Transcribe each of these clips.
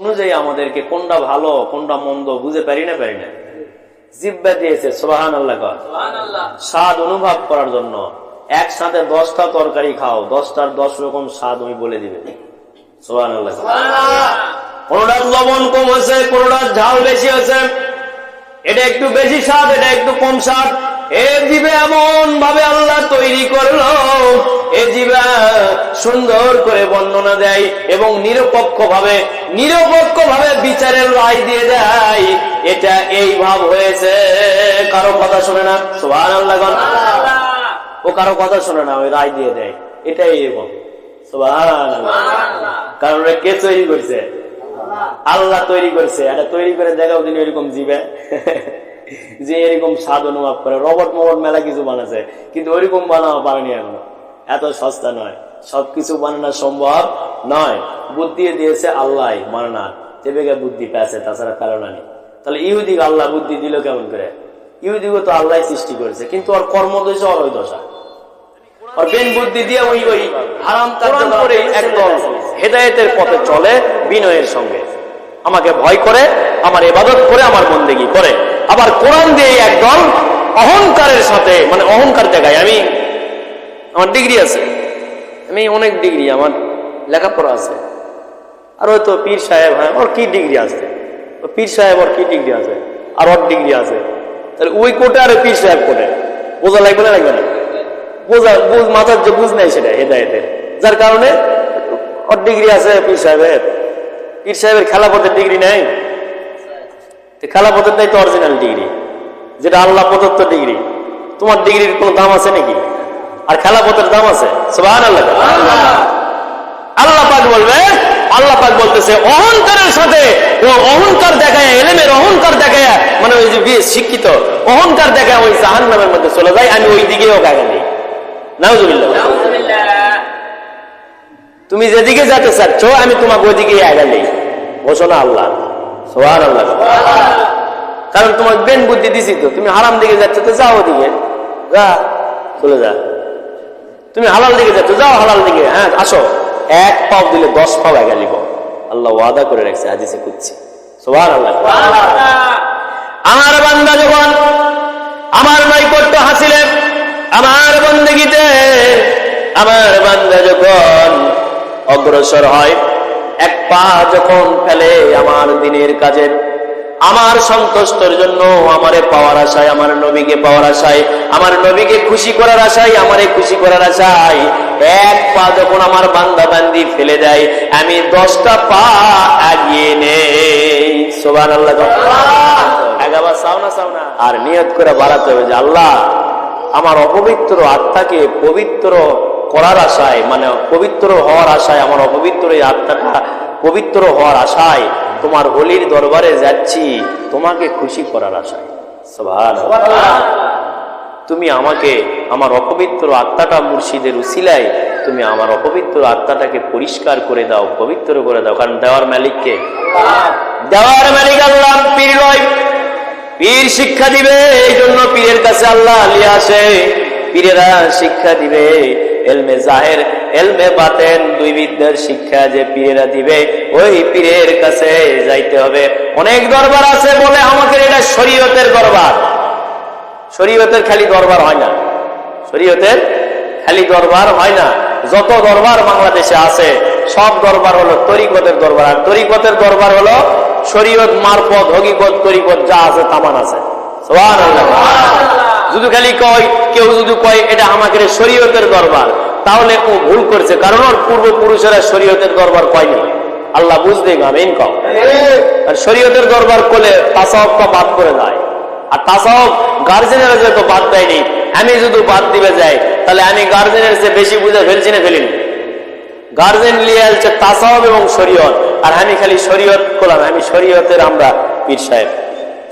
অনুযায়ী আমাদেরকে কোনটা ভালো কোনটা মন্দ বুঝে পারি না পারি না। জিব্বা দিয়েছে সোহান আল্লাহ স্বাদ অনুভব করার জন্য একসাথে দশটা তরকারি খাও দশটার দশ রকম স্বাদ আমি বলে দিবে। সোহান আল্লাহ কোনটার লবণ কম আছে কোনটার ঝাল বেশি আছে এটা একটু বেশি স্বাদ এটা একটু কম স্বাদ। এ দিবে এমন ভাবে আল্লাহ তৈরি করল। সুন্দর করে বর্ণনা দেয় এবং নিরপেক্ষ ভাবে নিরপেক্ষ ভাবে বিচারের রায় দিয়ে দেয়। এটা এই ভাব হয়েছে। কারও কথা শুনে না? সোহান আল্লাহ ও কারও কথা শুনে না ওই রায় দিয়ে দেয়। এটাই এরকম কারণ কে তৈরি করছে? আল্লাহ। তৈরি করছে। এটা তৈরি করে দেখাও তিনি এরকম জীবে। যে এরকম স্বাদ অনুভব করে। রবট মবট মেলা কিছু বানাচ্ছে কিন্তু ওইরকম বানানো পারেনি এখনও। এত সস্তা নয়। সবকিছু বানানো সম্ভব নয়। বুদ্ধি দিয়েছে আল্লাহ মানানা তেবেগে বুদ্ধি পেয়েছে তাছাড়া কারণ নেই তাহলে ইহুদিক আল্লাহ বুদ্ধি দিল কেমন করে? ইহুদিকে তো আল্লাহ সৃষ্টি করেছে কিন্তু ওর কর্ম দোষে ওর ওই দশা। আর বেন বুদ্ধি দিয়ে ওই ওই হারাম কাজ করে একদল হেদায়েতের পথে চলে বিনয়ের সঙ্গে। আমাকে ভয় করে আমার এবাদত করে আমার বন্দেগি করে। আবার কোরআন দিয়ে একদল অহংকারের সাথে মানে অহংকার দেখায় আমি আমার ডিগ্রি আছে। আমি অনেক ডিগ্রি আমার লেখাপড়া আছে। আর ওই তো পীর সাহেব হ্যাঁ ওর কি ডিগ্রি আছে? পীর সাহেব, ওর কি ডিগ্রি আছে? আর ওর ডিগ্রি আছে। তাহলে ওই কোটে আর পীর সাহেব কোটে। বোঝা লাগবে না লাগবে না? বোঝা, বুঝ, মাথার যে বুঝ নাই সেটা হেদা হেদায়তের যার কারণে ওর ডিগ্রি আছে পীর সাহেবের। পীর সাহেবের খেলাপথের ডিগ্রি নেই। তো খেলাপথেরটাই তো অরিজিনাল ডিগ্রি যেটা আল্লাহ প্রদত্ত ডিগ্রি তোমার ডিগ্রির কোনো দাম আছে নাকি? আর খেলাপথের দাম আছে? আল্লাহ আল্লাহ পাক বলবে আল্লাহ পাক বলতেছে অহংকারের সাথে ও অহংকার দেখায় এলেমের অহংকার দেখায় মানে ওই যে বিয়ে শিক্ষিত অহংকার দেখায় ওই জাহান নামের মধ্যে চলে যায় আমি ওই দিকেও গাগে নেই। তুমি যেদিকে যেতে চাচ্ছ আমি তোমাকে ওইদিকে আগে নেই। ঘোষণা আল্লাহ। সোহান আল্লাহ কারণ তোমার বেন বুদ্ধি দিছি তো তুমি হারাম দিকে যাচ্ছ তো যাও ওদিকে। যা চলে যা। তুমি হালাল দিকে যাচ্ছ যাও হালাল দিকে হ্যাঁ আসো। এক পাও দিলে দশ পাও আগে লিব আল্লাহ ওয়াদা করে রাখছে হাদিসে কুচ্ছি সোহান আল্লাহ আমার বান্দা যখন আমার নৈকট্য হাসিলেন আমার বন্দেগিতে আমার বান্দা যখন অগ্রসর হয় এক পা যখন ফেলে আমার দিনের কাজের আমার সন্তুষ্টর জন্য আমারে পাওয়ার আশায় আমার নবীকে পাওয়ার আশায় আমার নবীকে খুশি করার আশায় আমারে খুশি করার আশায় এক পা যখন আমার বান্দা বান্দি ফেলে দেয় আমি দশটা পা এগিয়ে নেই। সোবান আল্লাহ এগাবার চাও না চাও না। আর নিয়ত করে বাড়াতে হবে যে আল্লাহ আমার অপবিত্র আত্মাকে পবিত্র করার আশায় মানে পবিত্র হওয়ার আশায় আমার অপবিত্র এই আত্মাটা পবিত্র হওয়ার আশায় তোমার অলির দরবারে যাচ্ছি, তোমাকে খুশি করার আশায়। তুমি আমাকে, আমার অপবিত্র আত্মাটা মুর্শিদের উসিলায়, তুমি আমার অপবিত্র আত্মাটাকে পরিষ্কার করে দাও, পবিত্র করে দাও। কারণ দেওয়ার মালিককে? দেওয়ার মালিক আল্লাহ, পীর নয়। পীর শিক্ষা দিবে, এই জন্য পীরের কাছে আল্লাহ আলী আসে। পীরেরা শিক্ষা দিবে, এলমে জাহের এলমে বাতেন দুই বিদ্যার শিক্ষা যে পীরেরা দিবে ওই পীরের কাছে যাইতে হবে। অনেক দরবার আছে বলে আমাকে এটা শরীয়তের দরবার। শরীয়তের খালি দরবার হয় না। শরীয়তের খালি দরবার হয় না। যত দরবার বাংলাদেশে আছে সব দরবার হলো তরিকতের দরবার। আর তরিকতের দরবার হলো শরীয়ত মারফত হকিকত তরিকত যা আছে তামান আছে। যদি খালি কয় কেউ যদি কয় এটা আমাকে শরীয়তের দরবার। তাহলে ও ভুল করছে, কারণ ওর পূর্বপুরুষেরা শরীয়তের দরবার কয়নি? আল্লাহ বুঝতে আমিন কম আর শরীয়তের দরবার করলে তাসাওয়াবটা বাদ করে দেয়। আর তাসাওয়াব গার্জেনেরা যেহেতু বাদ দেয়নি, আমি যদি বাদ দিবে যাই, তাহলে আমি গার্জেনের চেয়ে বেশি বুঝে ফেলছি না ফেলিনি। গার্জেন লিয়ে আসছে তাসাওয়াব এবং শরীয়ত, আর আমি খালি শরীয়ত করলাম আমি শরীয়তের আমরা পীর সাহেব।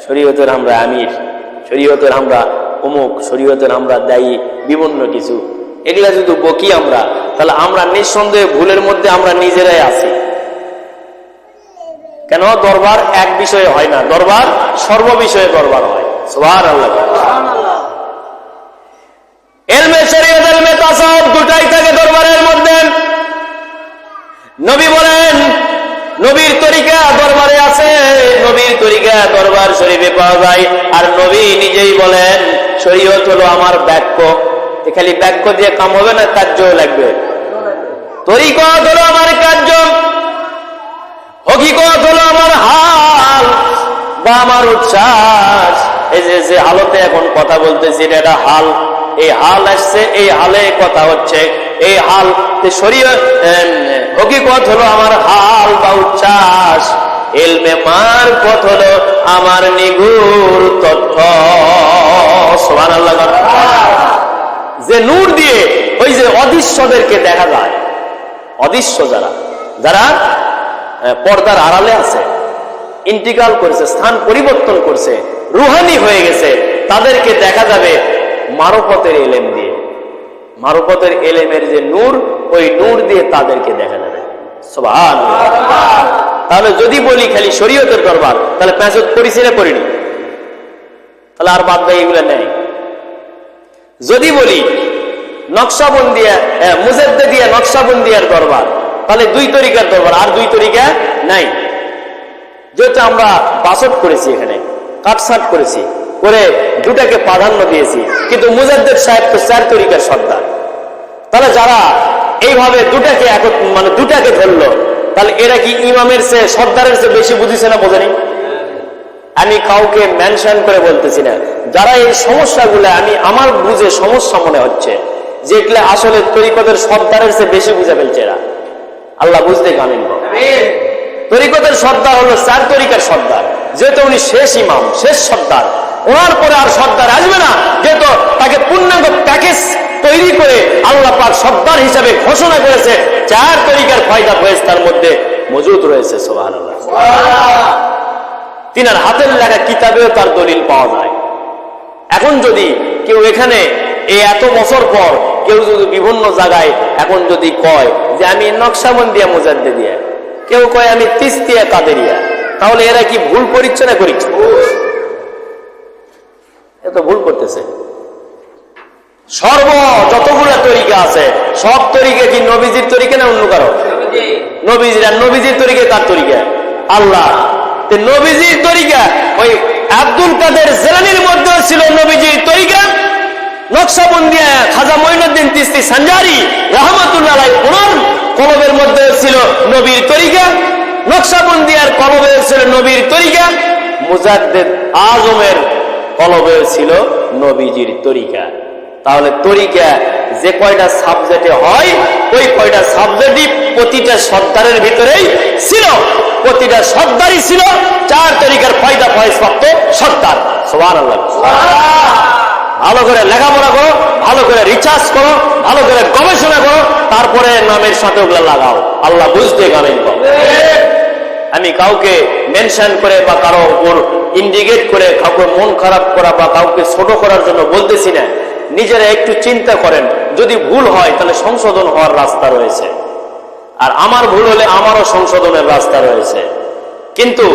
শরীয়তের আমরা আমির, শরীয়তের আমরা অমুক শরীয়তের আমরা দায়ী, বিভিন্ন কিছু। এগুলা যদি বকি আমরা, তাহলে আমরা নিঃসন্দেহে ভুলের মধ্যে আমরা নিজেরাই আছি। কেন? দরবার এক বিষয়ে হয় না, দরবার সর্ববিষয়ে দরবার হয়। দুটাই থাকে দরবারের মধ্যে। নবী বলেন, নবীর তরিকা দরবারে আছে, নবীর তরিকা দরবার পাওয়া যায়। আর নবী নিজেই বলেন, শরীয়ত হলো আমার বাক্য। খালি বাক্য দিয়ে কাম হবে না কার্য লাগবে। তরিকত হলো আমার কার্য হকিকত হলো আমার হাল বা আমার উচ্ছ্বাস। এই যে যে হালতে এখন কথা বলতেছি, এটা হাল। এই হাল আসছে, এই হালে কথা হচ্ছে। এই হাল শরীয় হকিকত হলো আমার হাল বা উচ্ছ্বাস। এলমে মার পথ হলো আমার নিগুর তথ্য সোমান আল্লাহ যে নূর দিয়ে ওই যে অদৃশ্যদেরকে দেখা যায়। অদৃশ্য যারা যারা পর্দার আড়ালে আছে ইন্টিগ্রাল করেছে, স্থান পরিবর্তন করছে, রুহানি হয়ে গেছে, তাদেরকে দেখা যাবে মারফতের এলেম দিয়ে। মারফতের এলেমের যে নূর, ওই নূর দিয়ে তাদেরকে দেখা যাবে। সুবহান তাহলে যদি বলি খালি শরীয়তের দরবার, তাহলে প্যাঁচত না করিনি তাহলে আর বাদ দেয় এগুলো নেই। যদি বলি নকশাবন্দিয়া মুজেদ্দে দিয়া নকশাবন্দিয়ার দরবার, তাহলে দুই তরিকার দরবার, আর দুই তরিকা নাই। যেহেতু আমরা বাসট করেছি এখানে কাটসাট করেছি, করে দুটাকে প্রাধান্য দিয়েছি। কিন্তু মুজাদ্দের সাহেব তো চার তরিকার সর্দার। তাহলে যারা এইভাবে দুটাকে একত- মানে দুটাকে ধরলো, তাহলে এরা কি ইমামের চেয়ে সর্দারের চেয়ে বেশি বুঝিছে না বোঝেনি? আমি কাউকে মেনশন করে বলতেছি না। যারা এই সমস্যাগুলো আমি আমার বুঝে সমস্যা মনে হচ্ছে যেগুলো আসলে তরিকতের সর্দারের চেয়ে বেশি বুঝে ফেলছে এরা। আল্লাহ বুঝতে কামিন। তরিকতের সর্দার হলো চার তরিকার সর্দার। যেহেতু উনি শেষ ইমাম শেষ সর্দার। ওনার পরে আর সর্দার আসবে না। যেহেতু তাকে পূর্ণাঙ্গ প্যাকেজ তৈরি করে আল্লাহ পাক সর্দার হিসাবে ঘোষণা করেছে চার তরিকার ফয়দা ফয়েজ তার মধ্যে মজুদ রয়েছে সোহান তিনার হাতের লেখা কিতাবেও তার দলিল পাওয়া যায়। এখন যদি কেউ এখানে এই এত বছর পর কেউ যদি বিভিন্ন জায়গায় এখন যদি কয় যে আমি নকশাবন্দিয়া মুজাদ্দে দিয়া কেউ কয় আমি তিস্তিয়া কাদেরিয়া তাহলে এরা কি ভুল করিচ্ছে না করিচ্ছে এ তো ভুল করতেছে। সর্ব যতগুলো তরিকা আছে সব তরিকা কি নবীজির তরিকা না অন্য কারও? নবীজির। আর নবীজির তরিকা তার তরিকা। আল্লাহ নবীজির তরিকা, ওই আব্দুল কাদের জেলানির মধ্যেও ছিল নবীজির খাজা তিস্তি কলবের মধ্যে ছিল নবীর তরিকা। ছিল নবীর মুজাদ্দেদ আজমের কলবে ছিল নবীজির তরিকা। তাহলে তরিকা যে কয়টা সাবজেক্টে হয়, ওই কয়টা সাবজেক্টই প্রতিটা সর্দারের ভিতরেই ছিল। প্রতিটা সর্দারই ছিল, চার তরিকার ফয়দা ফয়েজ প্রাপ্ত সর্দার। সবার ভালো করে লেখাপড়া করো, ভালো করে রিচার্জ করো, ভালো করে গবেষণা করো, তারপরে নামের সাথে ওগুলো লাগাও। আল্লাহ বুঝতে গামেন আমি কাউকে মেনশন করে বা কারও উপর ইন্ডিকেট করে কাউকে মন খারাপ করা বা কাউকে ছোট করার জন্য বলতেছি না। নিজেরা একটু চিন্তা করেন। যদি ভুল হয়, তাহলে সংশোধন হওয়ার রাস্তা রয়েছে। আর আমার ভুল হলে আমারও সংশোধনের রাস্তা রয়েছে। কিন্তু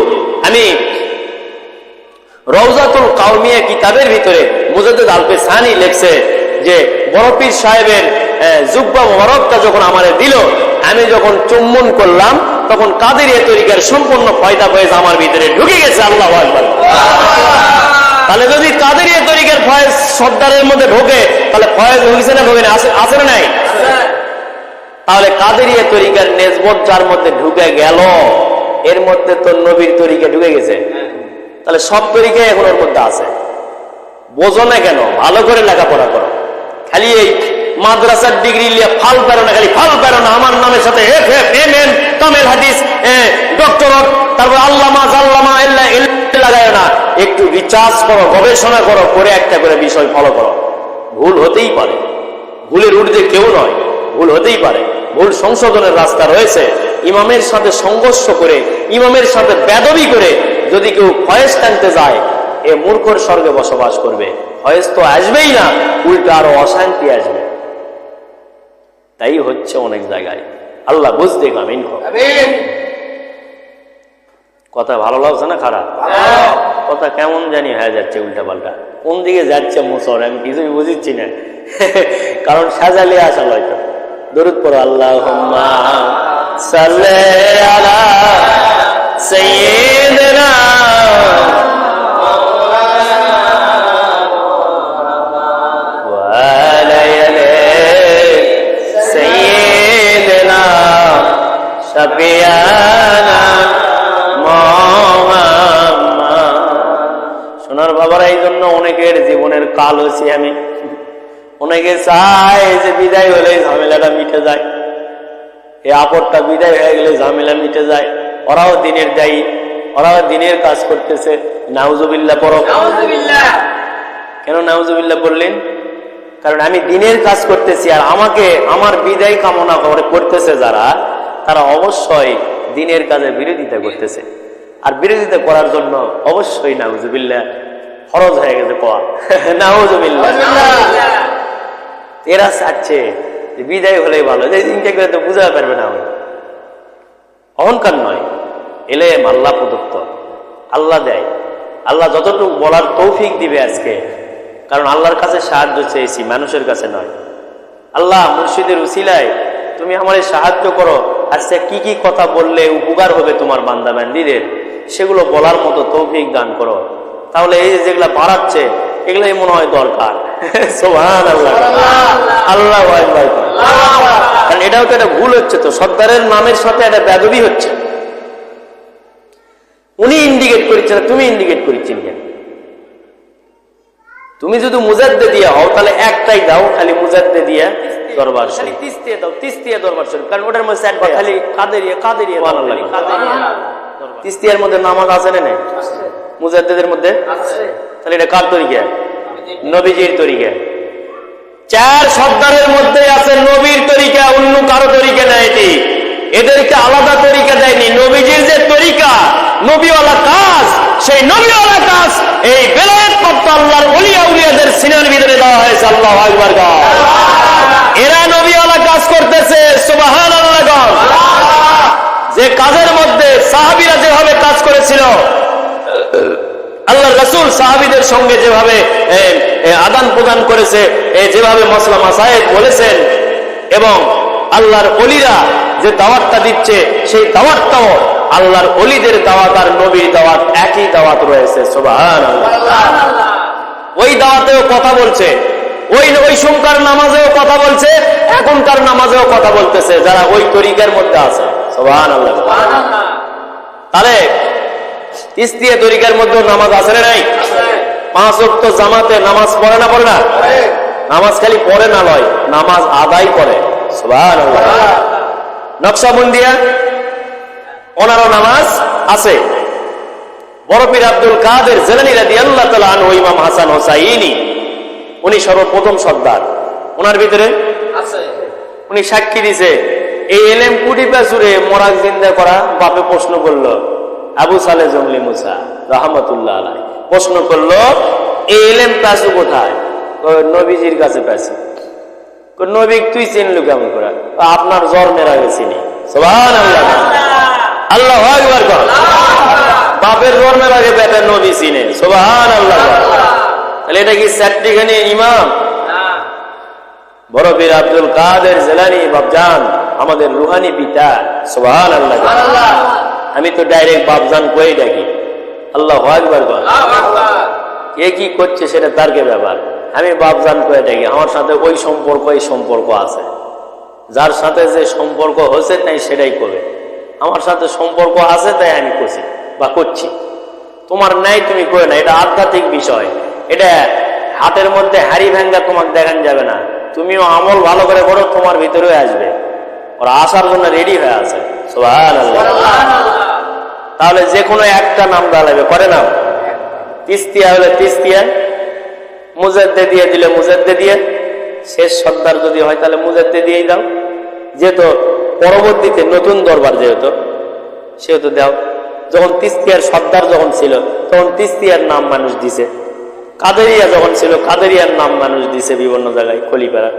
আমি রওজাতুল কাউমিয়া কিতাবের ভিতরে মুজাদ্দিদ আলফে সানি লেখছে যে বড়পীর সাহেবের জুব্বা মোবারকটা যখন আমারে দিল, আমি যখন চুম্বন করলাম, তখন কাদের এ তরিকার সম্পূর্ণ ফয়দা ফয়েজ আমার ভিতরে ঢুকে গেছে, আল্লাহ তাহলে যদি কাদের এ তরিকার ফয়েজ সর্দারের মধ্যে ঢোকে, তাহলে ফয়েজ ঢুকেছে না ঢোকে না? আছে না নাই? তাহলে কাদেরিয়া তরিকার নেজবত যার মধ্যে ঢুকে গেল, এর মধ্যে তো নবীর তরিকা ঢুকে গেছে। তাহলে সব তরিকাই এখন ওর মধ্যে আছে। বোঝো না কেন, ভালো করে লেখাপড়া করো। খালি এই মাদ্রাসার ডিগ্রি নিয়ে ফাল পেরো না খালি ফাল পেরো না আমার নামের সাথে F F, M M Tamil হাদিস ডক্টরট তারপর আল্লামা, জাল্লামা লাগায় না। একটু রিচার্জ করো, গবেষণা করো, করে একটা করে বিষয় ফলো করো। ভুল হতেই পারে। ভুলের ঊর্ধ্বে কেউ নয়। ভুল হতেই পারে। ভুল সংশোধনের রাস্তা রয়েছে। ইমামের সাথে সংঘর্ষ করে ইমামের সাথে বেদবি করে যদি কেউ ফয়েজ টানতে যায় এ মূর্খর স্বর্গে বসবাস করবে। ফয়েজ তো আসবেই না উল্টো আরও অশান্তি আসবে। তাই হচ্ছে অনেক জায়গায়। আল্লাহ বুঝতে হোক। কথা ভালো লাগছে না খারাপ? কথা কেমন জানি হয়ে যাচ্ছে উল্টা পাল্টা কোন দিকে যাচ্ছে মুসর আমি কিছুই বুঝিচ্ছি না। কারণ সাজালে আসা হয়তো দরুদ পর আল্লাহ সাল্লি আলা সোনার বাবারা এই জন্য অনেকের জীবনের কাল হয়েছি আমি অনেকে চায় যে বিদায় হলে ঝামেলাটা মিটে যায়। এই আপদটা বিদায় হয়ে গেলে ঝামেলা মিটে যায়। ওরাও দিনের দায়ী ওরাও দিনের কাজ করতেছে। নাউজুবিল্লা পর কেন নাউজুবিল্লা বললেন? কারণ আমি দিনের কাজ করতেছি আর আমাকে আমার বিদায় কামনা করে করতেছে যারা তারা অবশ্যই দিনের কাজে বিরোধিতা করতেছে। আর বিরোধিতা করার জন্য অবশ্যই নাউজুবিল্লা ফরজ হয়ে গেছে কোয়া। নাউজুবিল্লা এরা চাচ্ছে বিদায় হলেই ভালো, যে চিন্তা করে তো বুঝাতে পারবে না অহংকার নয় এলেম আল্লাহ প্রদত্ত। আল্লাহ দেয়। আল্লাহ যতটুকু বলার তৌফিক দিবে আজকে, কারণ আল্লাহর কাছে সাহায্য চেয়েছি, মানুষের কাছে নয়। আল্লাহ মুর্শিদের উসিলায়, তুমি আমার সাহায্য করো আজকে কি কি কথা বললে উপকার হবে তোমার বান্দা বান্দিদের সেগুলো বলার মতো তৌফিক দান করো। তাহলে এই যেগুলো বাড়াচ্ছে এগুলাই মনে হয় দরকার। সোহান আল্লাহ আল্লাহ কারণ এটাও তো একটা ভুল হচ্ছে তো সর্দারের নামের সাথে একটা ব্যাধবি হচ্ছে। উনি ইন্ডিকেট করছেন তুমি ইন্ডিকেট করছেন কেন? তুমি যদি মুজাদ্দে দিয়া হও তাহলে একটাই দাও খালি মুজাদ্দে দিয়া দরবার শরীফ। তিস্তিয়ে দাও তিস্তিয়ে দরবার শরীফ। কারণ ওটার মধ্যে চারটা খালি কাদেরিয়া কাদেরিয়া কাদেরিয়া তিস্তিয়ার মধ্যে নামাজ আছে না নাই? মুজাদ্দেদের মধ্যে? তাহলে এটা কার তরিকা? নবীজির তরিকা। চার সর্দারের মধ্যে আছে নবীর তরিকা, অন্য কারও তরিকা নেয় এটি। এদেরকে আলাদা তরিকা দেয়নি। নবীজির যে তরিকা, নবীওয়ালা কাজ, সেই নবীওয়ালা কাজ, এই বেলায়েত প্রাপ্ত আল্লাহর উলিয়া উলিয়াদের সিনার ভিতরে দেওয়া হয়েছে। আল্লাহ এরা নবীওয়ালা কাজ করতেছে সুবাহান আল্লাহ গণ। যে কাজের মধ্যে সাহাবিরা যেভাবে কাজ করেছিল আল্লাহ রসুল সাহাবিদের সঙ্গে যেভাবে আদান প্রদান করেছে যেভাবে মসলা মাসায়েদ বলেছেন এবং আল্লাহর অলিরা যে দাওয়াতটা দিচ্ছে সেই দাওয়াতটাও আল্লাহর অলিদের দাওয়াত আর নবীর দাওয়াত একই দাওয়াত রয়েছে ওই দাওয়াতেও কথা বলছে ওই ওই সোমকার নামাজেও কথা বলছে এখনকার নামাজেও কথা বলতেছে যারা ওই তরিকার মধ্যে আছে সোবাহান আল্লাহ তাহলে ইস্তিয়া তরিকার মধ্যে নামাজ আছে না নাই? পাঁচ অক্ট জামাতে নামাজ পড়ে না পড়ে না? নামাজ খালি পড়ে না নয় নামাজ আদায় করে। নকশাবন্দিয়া ওনারও নামাজ আছে। বড় পীর আব্দুল কাদের জেলানি রাদি আল্লাহ তালা আনহু ইমাম হাসান হোসাইনি উনি সর্বপ্রথম সর্দার। ওনার ভিতরে উনি সাক্ষী দিছে এই এলেম কুটি পেছুরে মরাক জিন্দা করা বাপে প্রশ্ন করল আবু সালে জমলি মুসা রহমতুল্লাহ আলাই প্রশ্ন করল এই এলেম পেছু কোথায়? নবীজির কাছে কয়, নবী তুই চিনলু কেমন করে? আপনার জ্বর মেরা সোভান আল্লাহ একবার কর বাপের নবী চিনে। আল্লাহ তাহলে এটা কি চারটিখানি ইমাম? বড় পীর আব্দুল কাদের জেলানি বাবজান আমাদের রুহানি পিতা। সোহান আল্লাহ আমি তো ডাইরেক্ট বাবজান কই ডাকি। আল্লাহ একবার কে কি করছে সেটা তার কে ব্যাপার? আমি বাপজান করে ডাকি আমার সাথে ওই সম্পর্ক এই সম্পর্ক আছে। যার সাথে যে সম্পর্ক হয়েছে তাই সেটাই করবে। আমার সাথে সম্পর্ক আছে তাই আমি করছি বা করছি। তোমার নাই তুমি করে না এটা আধ্যাত্মিক বিষয়। এটা হাতের মধ্যে হাড়ি ভাঙ্গা তোমাকে দেখান যাবে না। তুমিও আমল ভালো করে করো তোমার ভিতরেও আসবে। ওরা আসার জন্য রেডি হয়ে আছে। সুবহানাল্লাহ। তাহলে যে কোনো একটা নাম দাঁড়াবে করে নাম তিস্তিয়া হলে তিস্তিয়া। মুজাদ্দে দিয়ে দিলে মুজাদ্দে দিয়ে। শেষ সর্দার যদি হয় তাহলে মুজাদ্দে দিয়েই দাও। যেহেতু পরবর্তীতে নতুন দরবার যেহেতু, সেহেতু দাও। যখন তিস্তিয়ার সর্দার যখন ছিল, তখন তিস্তিয়ার নাম মানুষ দিছে। কাদেরিয়া যখন ছিল, কাদেরিয়ার নাম মানুষ দিছে বিভিন্ন জায়গায় খলিপাড়া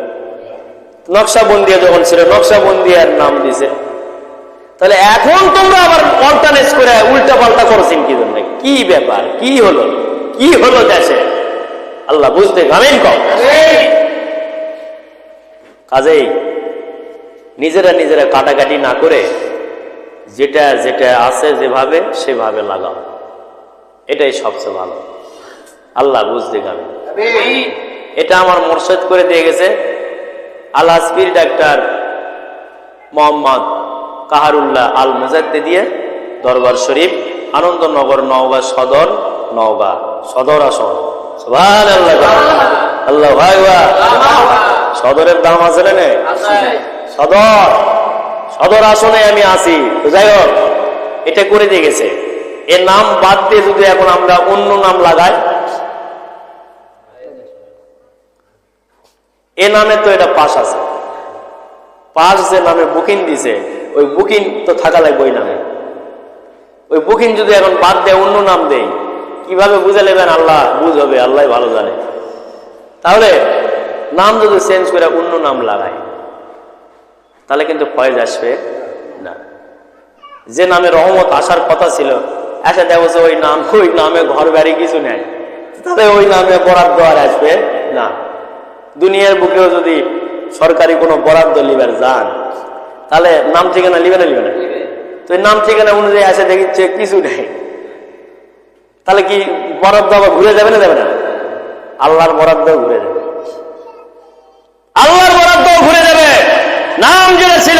নকশাবন্দিয়া যখন ছিল, নকশাবন্দিয়ার নাম দিছে। তাহলে এখন তোমরা আবার অল্টারনেস করে উল্টা পাল্টা করছেন কি জন্য? কি ব্যাপার? কি হলো? কি হলো দেশে? আল্লাহ বুঝতে গামেন কম কাজেই নিজেরা নিজেরা কাটাকাটি না করে যেটা যেটা আছে যেভাবে, সেভাবে লাগাও। এটাই সবচেয়ে ভালো। আল্লাহ বুঝতে গাবে এটা আমার মোরশেদ করে দিয়ে গেছে। আল ডাক্তার মোহাম্মদ কাহারুল্লাহ আল মুজাদ্দে দিয়ে দরবার শরীফ, আনন্দনগর নওগাঁ সদর নওগাঁ সদর আসন। আল্লাহ ভাই সদরের দাম আছে না সদর। সদর আসনে আমি আছি। যাই হোক, এটা করে দিয়ে গেছে। এর নাম বাদ দিয়ে যদি এখন আমরা অন্য নাম লাগাই, এ নামে তো এটা পাশ আছে। পাশ যে নামে বুকিং দিছে ওই বুকিং তো থাকা লাগবে নামে ওই বুকিং যদি এখন বাদ দেয়, অন্য নাম দেই কীভাবে বুঝে নেবেন? আল্লাহ বুঝ হবে, আল্লাহ ভালো জানে। তাহলে নাম যদি চেঞ্জ করে অন্য নাম লাগাই তাহলে কিন্তু ফয়েজ আসবে না। যে নামে রহমত আসার কথা ছিল, এসে দেখো যে ওই নাম, ওই নামে ঘর বাড়ি কিছু নেই। তাহলে ওই নামে বরাদ্দ আর আসবে না। দুনিয়ার বুকেও যদি সরকারি কোনো বরাদ্দ লিবার যান তাহলে নাম ঠিকানা লিবে না লিবে না? তো নাম ঠিকানা অনুযায়ী আসে দেখিচ্ছে কিছু নেই। তাহলে কি বরাদ্দ আবার ঘুরে যাবে না যাবে না? আল্লাহর বরাদ্দ ঘুরে যাবে। আল্লাহর বরাদ্দ ঘুরে যাবে। নাম যেটা ছিল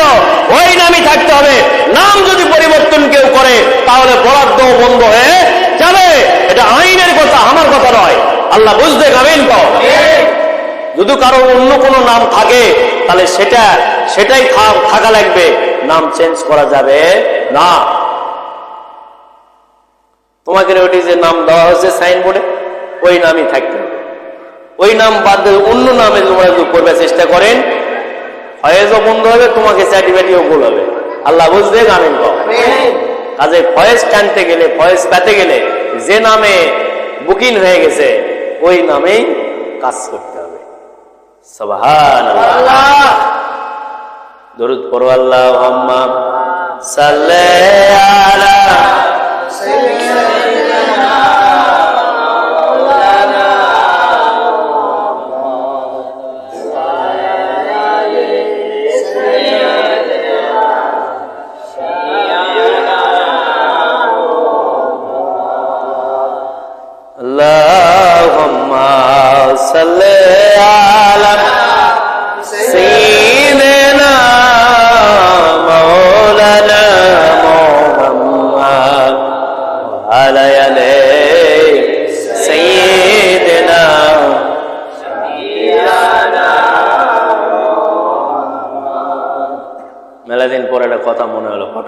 ওই নামই থাকতে হবে। নাম যদি পরিবর্তন কেউ করে তাহলে বরাদ্দ বন্ধ হয়ে যাবে। এটা আইনের কথা আমার কথা নয়। আল্লাহ বুঝতে গাবেন তো? যদি কারও অন্য কোনো নাম থাকে তাহলে সেটা সেটাই থাকা লাগবে। নাম চেঞ্জ করা যাবে না। তোমাকে ওটি যে নাম দেওয়া হয়েছে সাইনবোর্ডে ওই নামই থাকতে হবে ওই নাম বাদ দিয়ে অন্য নামে তোমরা করবে চেষ্টা করেন। ফয়েজও বন্ধ হবে তোমাকে সার্টিফিকেটও ভুল হবে। আল্লাহ বুঝবে কম কাজে ফয়েজ টানতে গেলে ফয়েজ পেতে গেলে যে নামে বুকিং হয়ে গেছে ওই নামেই কাজ করতে হবে। সবহান দরুদ পড়ো আল্লাহ সাল্লে আলা اللهم صل على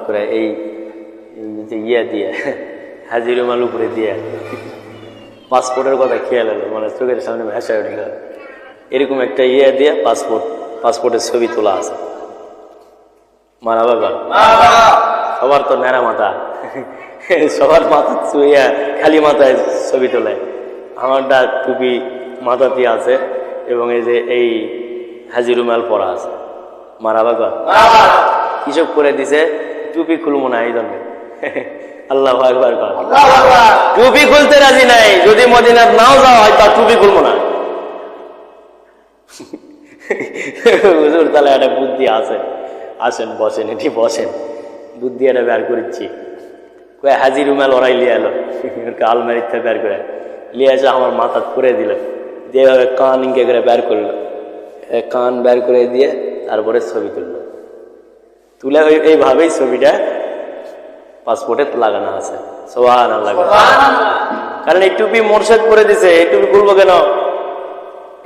করে এই যে ইয়ে দিয়ে হাজির মাল উপরে দিয়ে পাসপোর্টের কথা খেয়াল এলো মানে চোখের সামনে ভেসা উঠে গেল এরকম একটা ইয়ে দিয়ে পাসপোর্ট পাসপোর্টের ছবি তোলা আছে। মারা বাবা। সবার তো নেড়া মাথা। সবার মাথা চুইয়া খালি মাথায় ছবি তোলে। আমারটা টুপি মাথাতে আছে এবং এই যে এই হাজিরুমাল পরা আছে। মারা বাবা। কিসব করে দিছে টুপি খুলবো না এই জন্য। আল্লাহ একবার টুপি খুলতে রাজি নাই যদি মদিনার নাও যাওয়া হয় তা টুপি খুলবো না। হুজুর তাহলে একটা বুদ্ধি আছে। আসেন বসেন এটি বসেন। বুদ্ধি একটা বের করেছি কয়ে হাজির উমাল ওরাই লিয়ে এলো। ওকে আলমারিতে বের করে লিয়ে এসে আমার মাথা করে দিল। দিয়ে কান ইঙ্কে করে বের করল। কান বের করে দিয়ে তারপরে ছবি তুললো। তুলে এইভাবেই ছবিটা পাসপোর্টে লাগানো আছে। সোহান আল্লাহ কারণ এই টুপি মোরশেদ করে দিছে এই টুপি খুলবো কেন?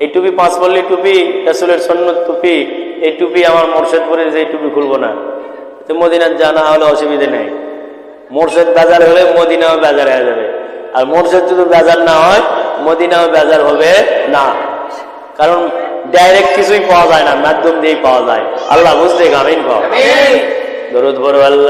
এই টুপি পাঁচ পল্লী টুপি রাসুলের সন্ন টুপি এই টুপি আমার মোরশেদ পরে দিছে এই টুপি খুলবো না। তো মদিনার জানা হলে অসুবিধে নেই। মোরশেদ বাজার হলে মদিনাও বাজার হয়ে যাবে। আর মোরশেদ যদি বাজার না হয় মদিনাও বাজার হবে না। কারণ ডাইরেক্ট কিছুই পাওয়া যায় না মাধ্যম দিয়েই পাওয়া যায়। আল্লাহ বুঝতে গামিন পাওয়া দরুদ বড় আল্লাহ।